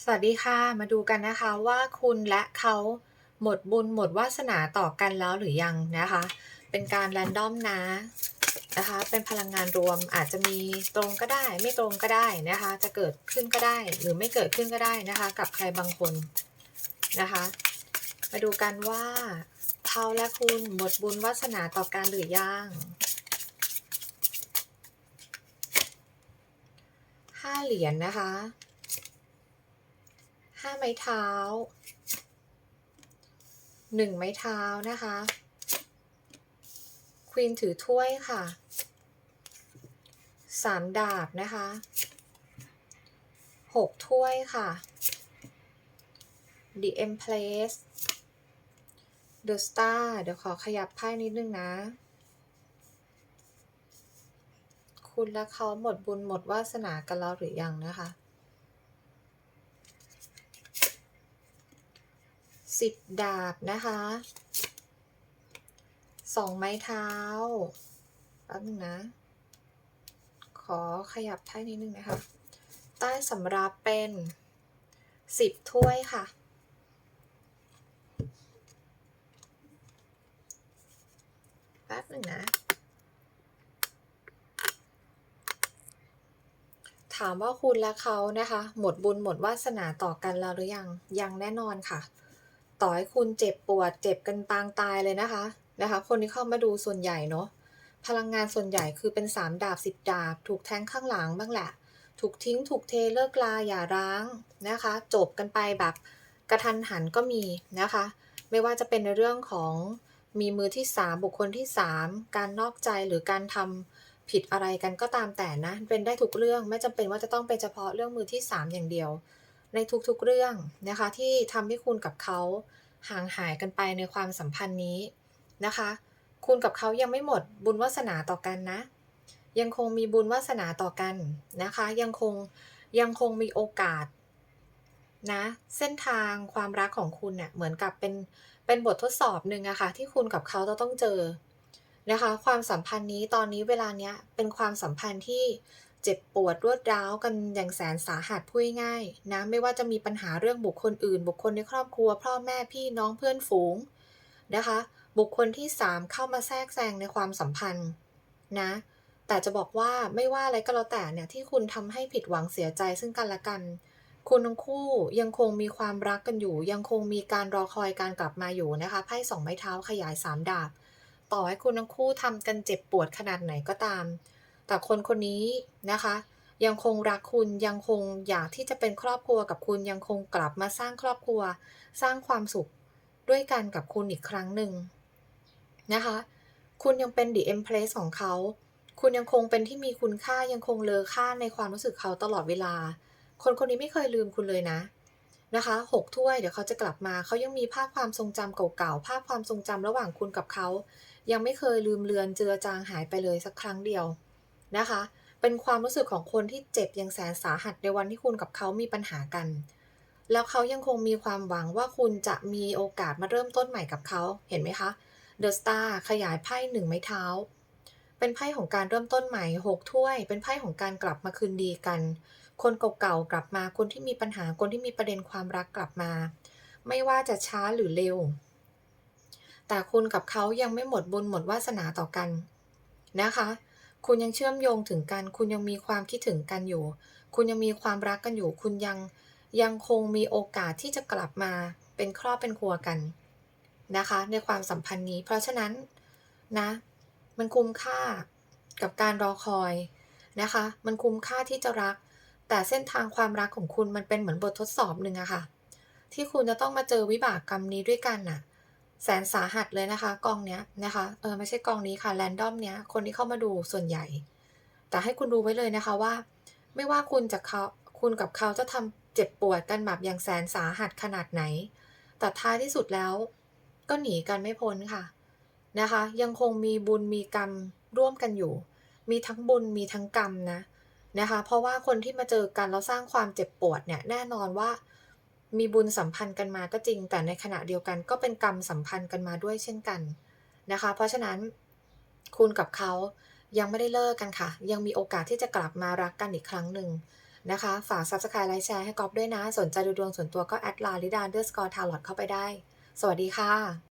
สวัสดีค่ะ มาดูกันนะคะว่าคุณและเขาหมดบุญหมดวาสนาต่อกันแล้วหรือยังนะคะ เป็นการแรนดอมนะนะคะ เป็นพลังงานรวมอาจจะมีตรงก็ได้ ไม่ตรงก็ได้นะคะ จะเกิดขึ้นก็ได้หรือไม่เกิดขึ้นก็ได้นะคะ กับใครบางคนนะคะ มาดูกันว่าเขาและคุณหมดบุญวาสนาต่อกันหรือยังห้าเหรียญนะคะ ห้าไม้เท้าหนึ่งไม้เท้านะคะควีนถือถ้วยค่ะสามดาบนะคะหกถ้วยค่ะ The Empress The Star เดี๋ยวขอขยับไพ่นิดนึงนะ คุณและเขาหมดบุญหมดวาสนากันแล้วหรือยังนะคะ สิบดาบนะคะสองไม้เท้าแป๊บนึงนะ ขอขยับไพ่นิดนึงนะคะ ใต้สำรับเป็นสิบถ้วยค่ะแป๊บนึงนะ ถามว่าคุณและเขานะคะ หมดบุญหมดวาสนาต่อกันแล้วหรือยัง ยังแน่นอนค่ะ ต่อให้คุณเจ็บปวด เจ็บกันปางตายเลยนะคะนะคะ คนที่เข้ามาดูส่วนใหญ่เนาะพลังงานส่วนใหญ่คือเป็นสามดาบสิบดาบ ถูกแทงข้างหลังบ้างแหละ ถูกทิ้งถูกเทเลิกลาอย่าร้างนะคะ จบกันไปแบบกระทันหันก็มีนะคะ ไม่ว่าจะเป็นในเรื่องของมีมือที่สามบุคคลที่สามการนอกใจหรือการทำผิดอะไรกันก็ตามแต่นะ เป็นได้ทุกเรื่องไม่จำเป็นว่าจะต้องเป็นเฉพาะเรื่องมือที่สามอย่างเดียว ในทุกๆเรื่องนะคะที่ทำให้คุณกับเขาห่างหายกันไปในความสัมพันธ์นี้นะคะ คุณกับเขายังไม่หมดบุญวาสนาต่อกันนะ ยังคงมีบุญวาสนาต่อกันนะคะ ยังคงยังคงมีโอกาสนะเส้นทางความรักของคุณเนี่ยเหมือนกับเป็นเป็นบททดสอบหนึ่งอะค่ะที่คุณกับเขาจะต้องเจอนะคะ ความสัมพันธ์นี้ตอนนี้เวลาเนี้ยเป็นความสัมพันธ์ที่ เจ็บปวดรวดร้าวกันอย่างแสนสาหัสพูดง่ายนะไม่ว่าจะมีปัญหาเรื่องบุคคลอื่น บุคคลในครอบครัว พ่อแม่พี่น้องเพื่อนฝูงนะคะ บุคคลที่ 3 เข้ามาแทรกแซงในความสัมพันธ์นะแต่จะบอกว่าไม่ว่าอะไรก็แล้วแต่เนี่ยที่คุณทำให้ผิดหวังเสียใจซึ่งกันและกัน คุณทั้งคู่ยังคงมีความรักกันอยู่ ยังคงมีการรอคอยการกลับมาอยู่นะคะไพ่สองไม้เท้าขยายสามดาบต่อให้คุณทั้งคู่ทำกันเจ็บปวดขนาดไหนก็ตาม แต่คนคนนี้นะคะ ยังคงรักคุณยังคงอยากที่จะเป็นครอบครัวกับคุณยังคงกลับมาสร้างครอบครัว สร้างความสุขด้วยกันกับคุณอีกครั้งหนึ่งนะคะ คุณยังเป็น The Empress ของเขา คุณยังคงเป็นที่มีคุณค่ายังคงเลอค่าในความรู้สึกเขาตลอดเวลา คนคนนี้ไม่เคยลืมคุณเลยนะนะคะหกถ้วยเดี๋ยวเขาจะกลับมาเขายังมีภาพความทรงจำเก่าๆ ภาพความทรงจำระหว่างคุณกับเขา ยังไม่เคยลืมเลือนเจือจางหายไปเลยสักครั้งเดียว นะคะ เป็นความรู้สึกของคนที่เจ็บย่างแสนสาหัสในวันที่คุณกับเขามีปัญหากัน แล้วเขายังคงมีความหวังว่าคุณจะมีโอกาสมาเริ่มต้นใหม่กับเขาเห็นไหมคะ The Star ขยายไพ่หนึ่งไม้เท้า เป็นไพ่ของการเริ่มต้นใหม่หกถ้วย เป็นไพ่ของการกลับมาคืนดีกัน คนเก่าๆกลับมาคนที่มีปัญหาคนที่มีประเด็นความรักกลับมา ไม่ว่าจะช้าหรือเร็ว แต่คุณกับเขายังไม่หมดบุญหมดวาสนาต่อกันนะคะ คุณยังเชื่อมโยงถึงกัน คุณยังมีความคิดถึงกันอยู่ คุณยังมีความรักกันอยู่ คุณยังยังคงมีโอกาสที่จะกลับมาเป็นครอบเป็นครัวกันนะคะ ในความสัมพันธ์นี้ เพราะฉะนั้นนะมันคุ้มค่ากับการรอคอยนะคะ มันคุ้มค่าที่จะรัก แต่เส้นทางความรักของคุณมันเป็นเหมือนบททดสอบหนึ่งอะค่ะ ที่คุณจะต้องมาเจอวิบากกรรมนี้ด้วยกันน่ะ แสนสาหัสเลยนะคะ กองเนี้ยนะคะเออไม่ใช่กองนี้ค่ะแรนดอมเนี้ยคนที่เข้ามาดูส่วนใหญ่ แต่ให้คุณดูไว้เลยนะคะว่า ไม่ว่าคุณจะเขาคุณกับเขาจะทำเจ็บปวดกันแบบอย่างแสนสาหัสขนาดไหน แต่ท้ายที่สุดแล้ว ก็หนีกันไม่พ้นค่ะนะคะ ยังคงมีบุญมีกรรมร่วมกันอยู่ มีทั้งบุญมีทั้งกรรมนะนะคะ เพราะว่าคนที่มาเจอกันแล้วสร้างความเจ็บปวดเนี่ยแน่นอนว่า มีบุญสัมพันธ์กันมาก็จริง แต่ในขณะเดียวกันก็เป็นกรรมสัมพันธ์กันมาด้วยเช่นกันนะคะ เพราะฉะนั้นคุณกับเขายังไม่ได้เลิกกันค่ะ ยังมีโอกาสที่จะกลับมารักกันอีกครั้งหนึ่งนะคะ ฝาก Subscribe ไลค์แชร์ให้ก๊อฟด้วยนะ สนใจดูดวงส่วนตัวก็แอดลาลิดาเดอร์สกอร์ทาร์ลอตเข้าไปได้ สวัสดีค่ะ